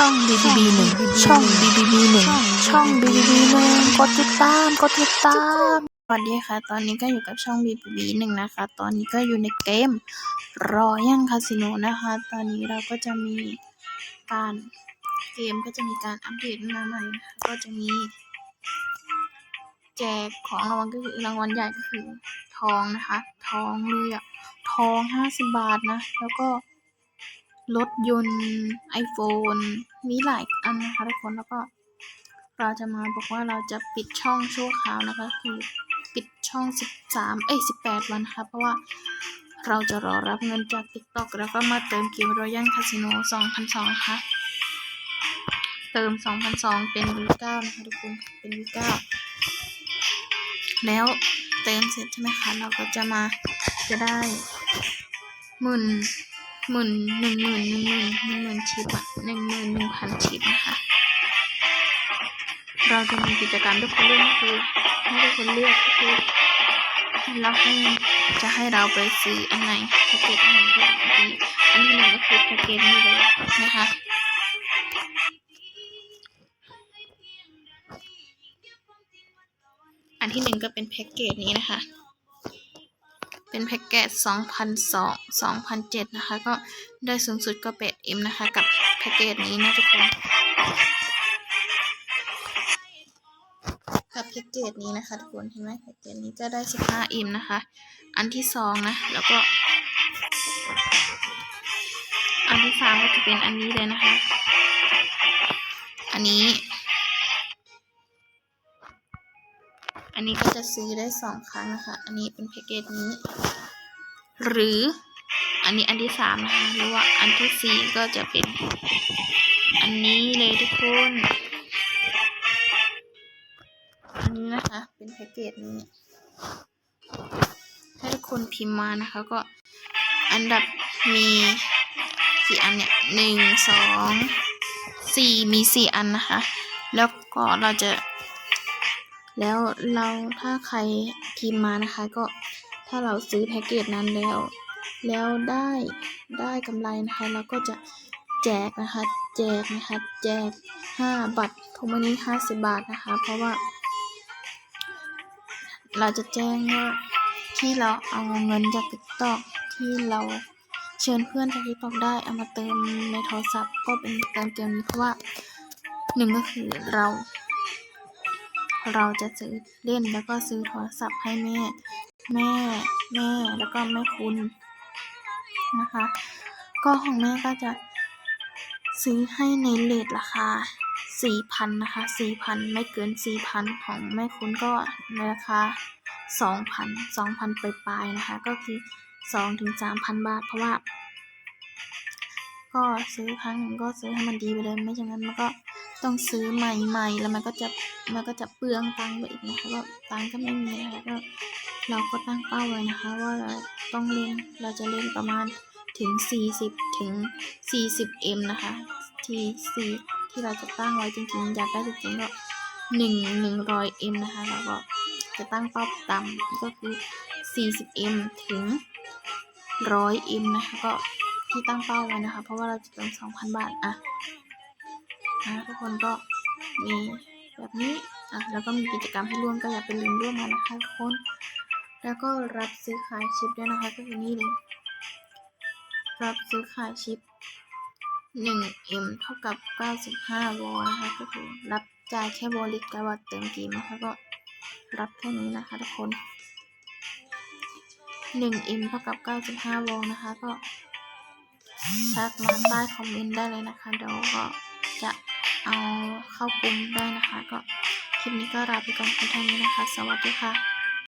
ช่อง BBB หนึ่งช่อง BBB หนึ่งช่อง BBB หนึ่งกดติดตามกดติดตามสวัสดีค่ะ ตอนนี้ก็อยู่กับช่อง BBB หนึ่งนะคะ ตอนนี้ก็อยู่ในเกมรอยัลคาสิโนนะคะ ตอนนี้เราก็จะมีการเกมก็จะมีการอัปเดตมาใหม่นะคะก็จะมี แจกของรางวัลก็คือรางวัลใหญ่ก็คือทองนะคะ ทองเลยอะทองห้าสิบบาทนะ แล้วก็ รถยนต์ iPhone มีหลายอันนะคะทุกคนแล้วก็ เราจะมาบอกว่าเราจะปิดช่องชั่วคราวนะคะ คือปิดช่อง 13 เอ้ย 18 วันนะคะเพราะว่าเราจะรอรับเงินจาก TikTok แล้วก็มาเติมเกมรอยัลคาสิโน2,200นะคะเติม2,200เป็น V9 นะคะทุกคนเป็น V9 แล้วเติมเสร็จใช่ไหมคะ เราก็จะมาจะได้หมื่น หมื่นหนึ่งหมื่นหนึ่งหมื่นหนึ่งหมื่นชิปอะหนึ่งหมื่นหนึ่งพันชิปนะคะ เราจะมีกิจกรรมทุกคนเลือกคือให้ทุกคนเลือกคือเราให้จะให้เราไปซื้ออันไหนแพ็กเกจอันไหนก็ดีอันที่หนึ่งก็คือแพ็กเกจนี้เลยนะคะอันที่หนึ่งก็เป็นแพ็กเกจนี้นะคะ เป็นแพ็กเกจ2,002 2,007 นะคะ ก็ได้สูงสุดก็ 8M นะคะ กับแพ็กเกจนี้นะทุกคน กับแพ็กเกจนี้นะคะทุกคน เห็นไหมแพ็กเกจนี้ก็ได้ 15M นะคะ อันที่สองนะ แล้วก็ อันที่สามก็จะเป็นอันนี้เลยนะคะ อันนี้ อันนี้ก็จะซื้อได้สองครั้งนะคะ อันนี้เป็นแพ็กเกจนี้ หรืออันนี้อันที่สามนะคะหรือว่าอันที่สี่ก็จะเป็น อันนี้เลยทุกคน อันนี้นะคะ เป็นแพ็กเกจนี้ ให้ทุกคนพิมพ์มานะคะก็อันดับมีกี่อันเนี่ยหนึ่งสองสี่มีสี่อันนะคะ แล้วก็เราจะ แล้วเราถ้าใครพิมพ์มานะคะก็ถ้าเราซื้อแพ็กเกจนั้นแล้ว แล้วได้ได้กำไรนะคะเราก็จะแจกนะคะ แจกนะคะ แจกห้าบัตรทุกวันนี้ห้าสิบบาทนะคะ เพราะว่า เราจะแจ้งว่าที่เราเอาเงินจาก TikTok ที่เราเชิญเพื่อนจาก TikTok ได้เอามาเติมในโทรศัพท์ก็เป็นเติมนี้เพราะว่าหนึ่งก็คือเรา เราจะซื้อเล่นแล้วก็ซื้อโทรศัพท์ให้แม่ แม่ แม่แล้วก็แม่คุณนะคะ ก็ของแม่ก็จะซื้อให้ในเลทราคาสี่พันนะคะสี่พันไม่เกินสี่พันของแม่คุณก็ในราคาสองพันสองพันปลายๆนะคะ ก็คือสองถึงสามพันบาท เพราะว่า ก็ซื้อครั้งหนึ่งก็ซื้อให้มันดีไปเลย ไม่อย่างนั้นมันก็ ต้องซื้อใหม่ๆแล้วมันก็จะมันก็จะเปลืองตังค์ไปอีกนะคะก็ตังค์ก็ไม่มีนะคะก็เราก็ตั้งเป้าไว้นะคะ ว่าเราต้องเล่นเราจะเล่นประมาณถึง 40 ถึง 40M นะคะที่สี่ที่เราจะตั้งไว้จริงๆ อยากได้จริงๆก็หนึ่งหนึ่งร้อย M นะคะแล้วก็จะตั้งเป้าต่ำก็คือ 40M ถึง 100M นะคะก็ที่ตั้งเป้าไว้นะคะ เพราะว่าเราจะเติม2,000 บาท อะ นะทุกคนก็มีแบบนี้อะแล้วก็มีกิจกรรมให้ร่วมก็อย่าไปลืมร่วมมานะคะทุกคน แล้วก็รับซื้อขายชิปด้วยนะคะก็คือนี่เลยรับซื้อขายชิป 1M เท่ากับ 95วอลนะคะก็คือรับจ่ายแค่วอลลิตกับบัตรเติมเกมนะคะก็รับแค่นี้นะคะทุกคน 1M เท่ากับ 95วอลนะคะก็ทักมาใต้คอมเมนต์ได้เลยนะคะเดี๋ยวก็จะ เอาเข้ากลุ่มได้นะคะ ก็คลิปนี้ก็ลาไปก่อนเพียงเท่านี้นะคะ สวัสดีค่ะ